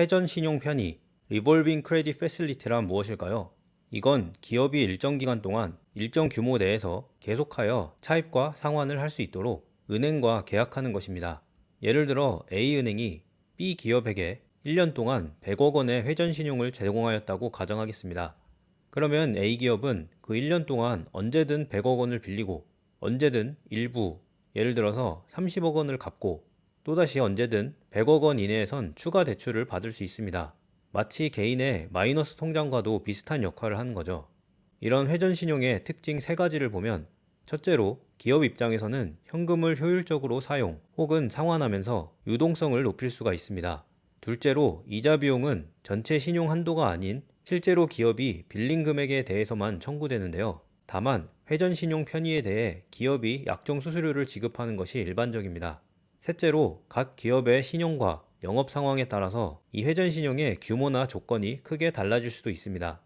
회전 신용 편의, 리볼빙 크레딧 패실리티란 무엇일까요? 이건 기업이 일정 기간 동안 일정 규모 내에서 계속하여 차입과 상환을 할 수 있도록 은행과 계약하는 것입니다. 예를 들어 A은행이 B 기업에게 1년 동안 100억 원의 회전 신용을 제공하였다고 가정하겠습니다. 그러면 A 기업은 그 1년 동안 언제든 100억 원을 빌리고 언제든 일부, 예를 들어서 30억 원을 갚고 또다시 언제든 100억 원 이내에선 추가 대출을 받을 수 있습니다. 마치 개인의 마이너스 통장과도 비슷한 역할을 하는 거죠. 이런 회전 신용의 특징 세 가지를 보면 첫째로 기업 입장에서는 현금을 효율적으로 사용 혹은 상환하면서 유동성을 높일 수가 있습니다. 둘째로 이자 비용은 전체 신용 한도가 아닌 실제로 기업이 빌린 금액에 대해서만 청구되는데요. 다만 회전 신용 편의에 대해 기업이 약정 수수료를 지급하는 것이 일반적입니다. 셋째로 각 기업의 신용과 영업 상황에 따라서 이 회전 신용의 규모나 조건이 크게 달라질 수도 있습니다.